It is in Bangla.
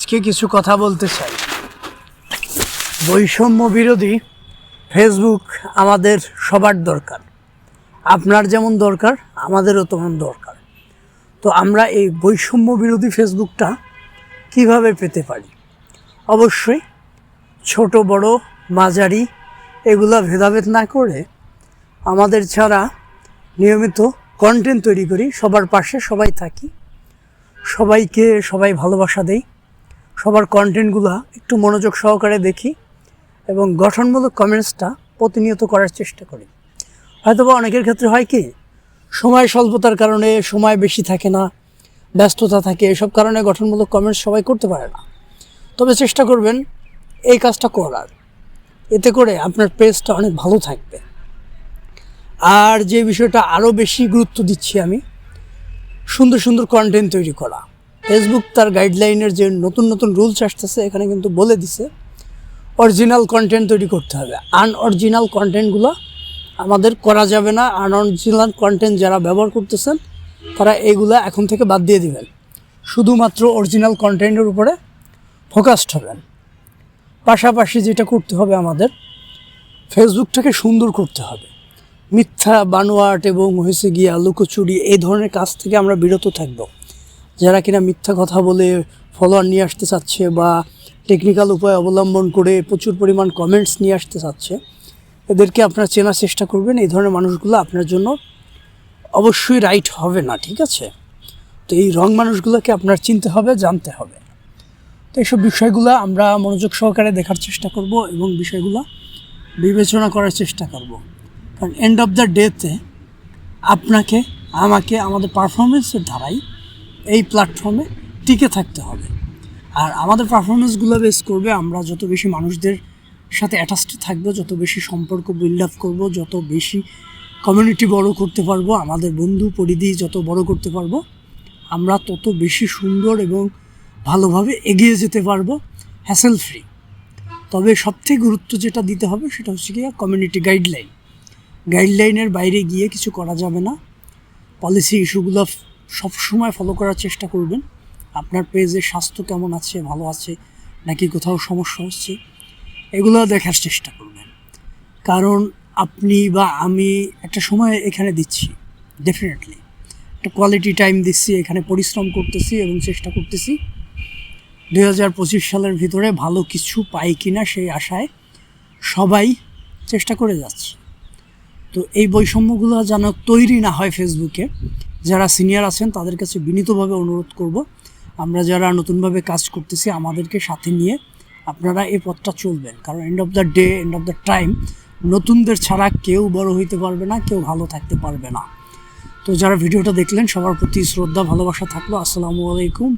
আজকে কিছু কথা বলতে চাই। বৈষম্য বিরোধী ফেসবুক আমাদের সবার দরকার। আপনার যেমন দরকার, আমাদেরও তেমন দরকার। তো আমরা এই বৈষম্য বিরোধী ফেসবুকটা কীভাবে পেতে পারি? অবশ্যই ছোট, বড়, মাঝারি এগুলা ভেদাভেদ না করে আমাদের ছাড়া নিয়মিত কন্টেন্ট তৈরি করি। সবার পাশে সবাই থাকি। সবাইকে সবাই ভালোবাসা দেই। সবার কন্টেন্টগুলো একটু মনোযোগ সহকারে দেখি এবং গঠনমূলক কমেন্টসটা প্রতিনিয়ত করার চেষ্টা করি। হয়তোবা অনেকের ক্ষেত্রে হয় কি, সময় স্বল্পতার কারণে সময় বেশি থাকে না, ব্যস্ততা থাকে, এসব কারণে গঠনমূলক কমেন্টস সবাই করতে পারে না। তবে চেষ্টা করবেন এই কাজটা করার। এতে করে আপনার পেজটা অনেক ভালো থাকবে। আর যে বিষয়টা আরও বেশি গুরুত্ব দিচ্ছি আমি, সুন্দর সুন্দর কন্টেন্ট তৈরি করা। ফেসবুক তার গাইডলাইনের যে নতুন নতুন রুলস আসতেছে, এখানে কিন্তু বলে দিছে অরিজিনাল কন্টেন্ট তৈরি করতে হবে। আনঅরিজিনাল কন্টেন্টগুলো আমাদের করা যাবে না। আনঅরিজিনাল কন্টেন্ট যারা ব্যবহার করতেছেন, তারা এইগুলা এখন থেকে বাদ দিয়ে দিবেন। শুধুমাত্র অরিজিনাল কন্টেন্টের উপরে ফোকাসড হবেন। পাশাপাশি যেটা করতে হবে আমাদের ফেসবুকটাকে সুন্দর করতে হবে। মিথ্যা, বানোয়াট এবং হয়েছে গিয়া লুকোচুরি, এই ধরনের কাজ থেকে আমরা বিরত থাকব। যারা কিনা মিথ্যা কথা বলে ফলোয়ার নিয়ে আসতে চাচ্ছে বা টেকনিক্যাল উপায় অবলম্বন করে প্রচুর পরিমাণ কমেন্টস নিয়ে আসতে চাচ্ছে, এদেরকে আপনারা চেনার চেষ্টা করবেন। এই ধরনের মানুষগুলো আপনার জন্য অবশ্যই রাইট হবে না, ঠিক আছে? তো এই রং মানুষগুলোকে আপনার চিনতে হবে, জানতে হবে। তো এইসব বিষয়গুলো আমরা মনোযোগ সহকারে দেখার চেষ্টা করব এবং বিষয়গুলো বিবেচনা করার চেষ্টা করব। কারণ এন্ড অফ দ্য ডেতে আপনাকে, আমাকে, আমাদের পারফরমেন্সের ধারাই এই প্ল্যাটফর্মে টিকে থাকতে হবে। আর আমাদের পারফরমেন্সগুলো বেস করবে আমরা যত বেশি মানুষদের সাথে অ্যাটাচড থাকব, যত বেশি সম্পর্ক বিল্ড আপ করব, যত বেশি কমিউনিটি বড় করতে পারব, আমাদের বন্ধু পরিধি যত বড় করতে পারব, আমরা তত বেশি সুন্দর এবং ভালোভাবে এগিয়ে যেতে পারব হ্যাসেল ফ্রি তবে সবথেকে গুরুত্ব যেটা দিতে হবে সেটা হচ্ছে কি কমিউনিটি গাইডলাইন গাইডলাইনের বাইরে গিয়ে কিছু করা যাবে না। পলিসি ইস্যুগুলো সবসময় ফলো করার চেষ্টা করবেন। আপনার পেজের স্বাস্থ্য কেমন আছে, ভালো আছে, নাকি কোথাও সমস্যা হচ্ছে, এগুলো দেখার চেষ্টা করবেন। কারণ আপনি বা আমি একটা সময় এখানে দিচ্ছি ডেফিনেটলি একটা কোয়ালিটি টাইম দিচ্ছি, এখানে পরিশ্রম করতেছি এবং চেষ্টা করতেছি। দুই হাজার পঁচিশ সালের ভিতরে ভালো কিছু পাই কিনা সেই আশায় সবাই চেষ্টা করে যাচ্ছে। তো এই বৈষম্যগুলো যেন তৈরি না হয় ফেসবুকে যারা সিনিয়র আছেন, তাদের কাছে বিনীতভাবে অনুরোধ করব, আমরা যারা নতুনভাবে কাজ করতেছি, আমাদেরকে সাথে নিয়ে আপনারা এই পথটা চলবেন। কারণ end of the day end of the time নতুনদের ছাড়া কেউ বড় হইতে পারবে না, কেউ ভালো থাকতে পারবে না। তো যারা ভিডিওটা দেখলেন, সবার প্রতি শ্রদ্ধা, ভালোবাসা থাকল। আসসালামু আলাইকুম।